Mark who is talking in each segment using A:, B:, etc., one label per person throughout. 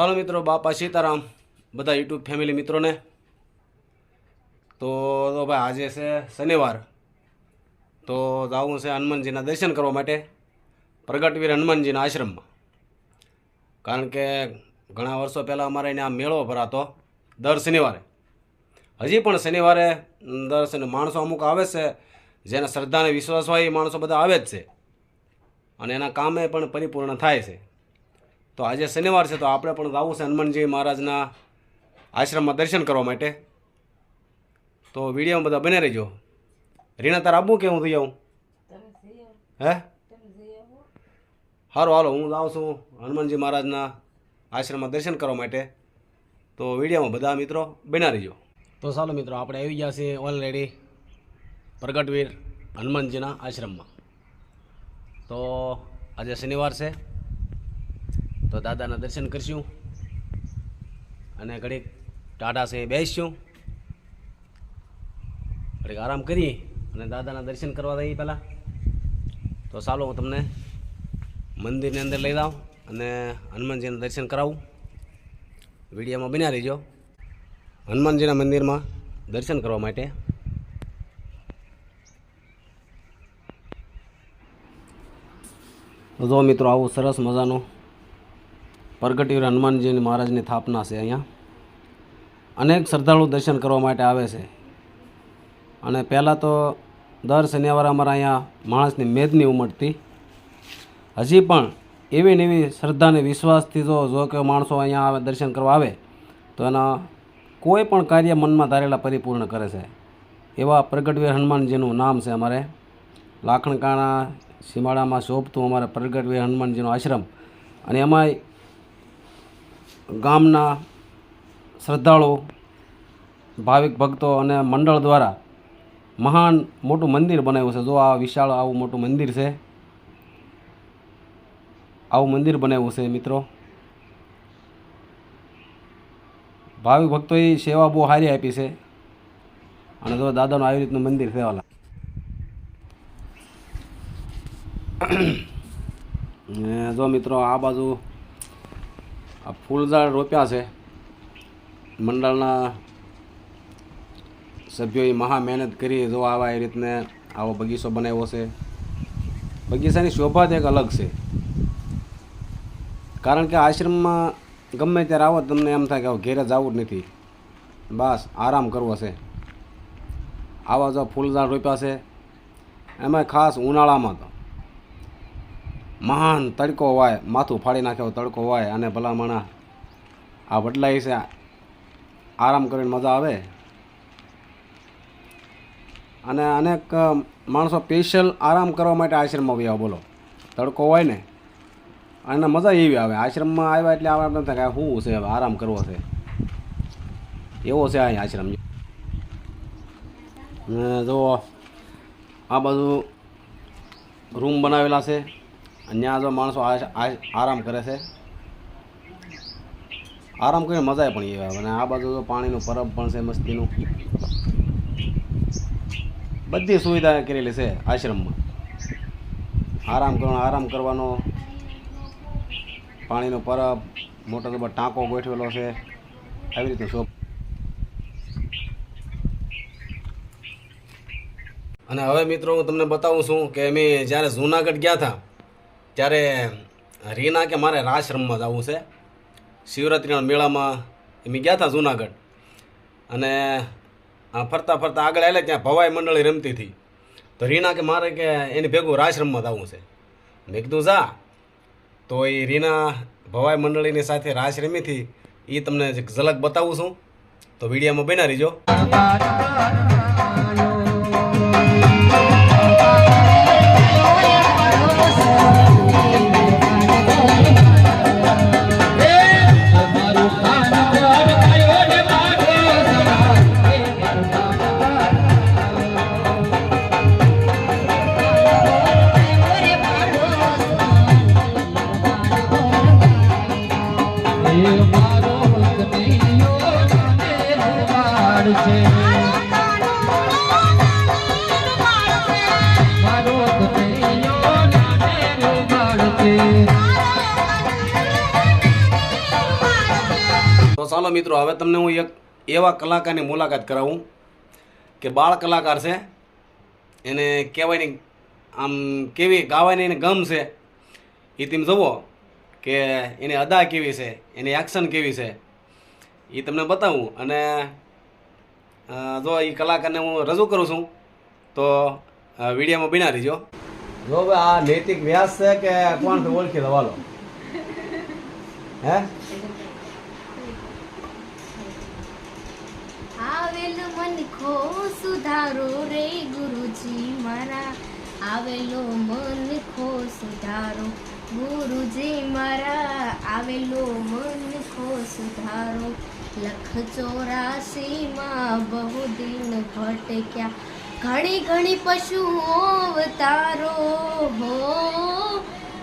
A: ચાલો મિત્રો, બાપા સીતારામ, બધા યુટ્યુબ ફેમિલી મિત્રોને. તો તો ભાઈ, આજે છે શનિવાર. તો જવું છે હનુમાનજીના દર્શન કરવા માટે પ્રગટવીર હનુમાનજીના આશ્રમમાં. કારણ કે ઘણા વર્ષો પહેલાં અમારે એને મેળો ભરાતો દર શનિવારે. હજી પણ શનિવારે દર શનિ, માણસો અમુક આવે છે, જેને શ્રદ્ધાને વિશ્વાસ હોય એ માણસો બધા આવે જ છે. અને એના કામે પણ પરિપૂર્ણ થાય છે. તો આજે શનિવાર છે, તો આપણે પણ જવું છે હનુમાનજી મહારાજના આશ્રમમાં દર્શન કરવા માટે. તો વિડીયોમાં બધા બને રહેજો. રીણા તાર આપવું કે હું થઈ આવું? હે? સારું હાલો, હું જાઉં છું હનુમાનજી મહારાજના આશ્રમમાં દર્શન કરવા માટે. તો વિડીયોમાં બધા મિત્રો બના રહીજો. તો ચાલો મિત્રો, આપણે આવી ગયા છીએ ઓલરેડી પ્રગટવીર હનુમાનજીના આશ્રમમાં. તો આજે શનિવાર છે. તો દાદાના દર્શન કરશું. અને ઘડીક ટાટા સે બેસીશું. ઘડીક આરામ કરી અને દાદાના દર્શન કરવા દઈએ પહેલાં. તો ચાલો હું તમને મંદિરની અંદર લઈ જાઉં અને હનુમાનજીના દર્શન કરાવું. વિડીયોમાં બન્યા રહીજો. હનુમાનજીના મંદિરમાં દર્શન કરવા માટે. જો મિત્રો આવું સરસ મજાનું પ્રગટીવીર હનુમાનજીની મહારાજની સ્થાપના છે અહીંયા. અનેક શ્રદ્ધાળુ દર્શન કરવા માટે આવે છે. અને પહેલાં તો દર શનિવારે અમારા અહીંયા માણસની મેદની ઉમટતી હજી પણ એવી ને એવી શ્રદ્ધાને વિશ્વાસથી જો જો કે માણસો અહીંયા આવે, દર્શન કરવા આવે, તો એના કોઈ પણ કાર્ય મનમાં ધારેલા પરિપૂર્ણ કરે છે. એવા પ્રગટવીર હનુમાનજીનું નામ છે અમારે. લાખણકાણા સીમાડામાં શોભતું અમારે પ્રગટવીર હનુમાનજીનો આશ્રમ. અને એમાંય ગામના શ્રદ્ધાળુ, ભાવિક ભક્તો અને મંડળ દ્વારા મહાન મોટું મંદિર બનાવ્યું છે. જો આ વિશાળ આવું મોટું મંદિર છે, આવું મંદિર બનાવ્યું છે મિત્રો. ભાવિક ભક્તોએ સેવા બહુ સારી આપી છે. અને જો દાદાનું આવી રીતનું મંદિર છે વાલા જો મિત્રો, આ બાજુ આ ફૂલઝાડ રોપ્યા છે. મંડળના સભ્યોએ મહા મહેનત કરી જો આવા એ રીતને આવો બગીચો બનાવ્યો છે. બગીચાની શોભા જ એક અલગ છે. કારણ કે આશ્રમમાં ગમે ત્યારે આવો તમને એમ થાય કે ઘેરે જવું જ નથી. બસ આરામ કરવો છે. આવા જો ફૂલઝાડ રોપ્યા છે. એમાં ખાસ ઉનાળામાં તો. મહાન તડકો હોય, માથું ફાડી નાખ્યો તડકો હોય અને ભલામણા આ બદલાય છે. આરામ કરીને મજા આવે. અને અનેક માણસો સ્પેશિયલ આરામ કરવા માટે આશ્રમમાં આવ્યા બોલો. તડકો હોય ને, અને મજા એવી આવે. આશ્રમમાં આવ્યા એટલે આવે એમ થાય શું છે, હવે આરામ કરવો છે. એવો છે અહીં આશ્રમ. જો આ બાજુ રૂમ બનાવેલા છે. અને ત્યાં જો માણસો આરામ કરે છે. આરામ કરીને મજા પણ એવા અને આ બાજુ તો પાણીનું પરબ પણ છે, મસ્તીનું. બધી સુવિધા કરેલી છે આશ્રમમાં. આરામ કરવાનો આરામ કરવાનો. પાણીનો પરબ, મોટો તો ટાંકો ગોઠવેલો છે. આવી રીતે શોપ. અને હવે મિત્રો હું તમને બતાવું છું કે અમે જ્યારે જૂનાગઢ ગયા હતા ત્યારે રીના કે મારે રાશ્રમમાં જવું છે. શિવરાત્રિના મેળામાં અમે ગયા હતા જૂનાગઢ. અને ફરતા ફરતા આગળ આવેલા ત્યાં ભવાઈ મંડળી રમતી હતી. તો રીના કે મારે કે એની ભેગું રાશ્રમમાં જવું છે. મેં કીધું, જા. તો એ રીના ભવાઈ મંડળીની સાથે રાસ રમી હતી. એ તમને ઝલક બતાવું છું. તો વિડીયોમાં બના રહીજો.
B: છે.
A: હાલો મિત્રો, હવે તમને હું એક એવા કલાકારની મુલાકાત કરાવું કે બાળ કલાકાર છે. એને કહેવાની આમ કેવી ગાવાની એને ગમ છે. એ તમે જુઓ કે એની અદા કેવી છે, એની એક્શન કેવી છે. એ તમને બતાવું અને જો એ કલાકારને હું રજૂ કરું છું તો વિડીયોમાં બિના રહીજો. જો ભાઈ આ નૈતિક વ્યાસ છે કે કોણ ઓળખી દો વાલો હે?
C: આવેલ મન ખો સુધારો રે ગુરુજી મારા. આવેલો મન ખો સુધારો ગુરુજી મારા, આવેલો મન ખો સુધારો લખ ચોરાશીમાં બહુ દિન ભટક્યા. ઘણી ઘણી પશુઓ અવતારો હો.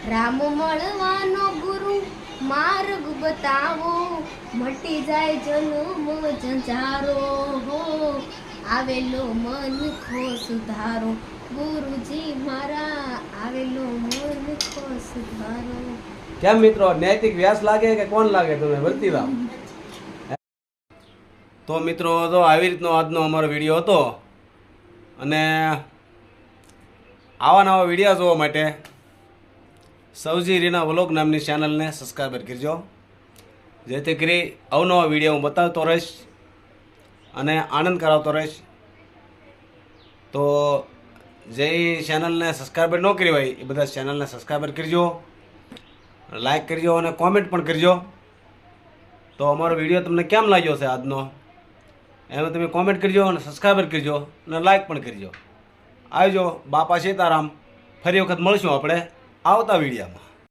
C: રામ મળવાનો ગુરુ માર્ગ બતાવો. મટી જાય જન્મ જંજારો હો. આવેલો મન ખો સુધારો. ગુરુજી મારા, આવેલો મન ખો સુધારો.
A: કેમ મિત્રો નૈતિક વ્યાસ લાગે કે કોણ લાગે તમે વર્તી રામ તો મિત્રો તો આવી રીતનો આજનો અમારો વીડિયો હતો અને આવા નવા વિડીયા જોવા માટે સૌજી રીના વ્લોગ નામની ચેનલને સબસ્ક્રાઈબર કરજો. જેથી કરી અવનવા વીડિયો હું બતાવતો રહીશ. અને આનંદ કરાવતો રહીશ. તો જે ચેનલને સબસ્ક્રાઈબર ન કરી હોય, એ બધા ચેનલને સબસ્ક્રાઈબર કરજો લાઈક કરજો અને કોમેન્ટ પણ કરજો. તો અમારો વીડિયો તમને કેમ લાગ્યો છે આજનો? એમાં તમે કોમેન્ટ કરજો અને સબસ્ક્રાઈબર કરજો અને લાઈક પણ કરજો. આવજો, બાપા સીતારામ. ફરી વખત મળશું આપણે આવતા વિડીયોમાં.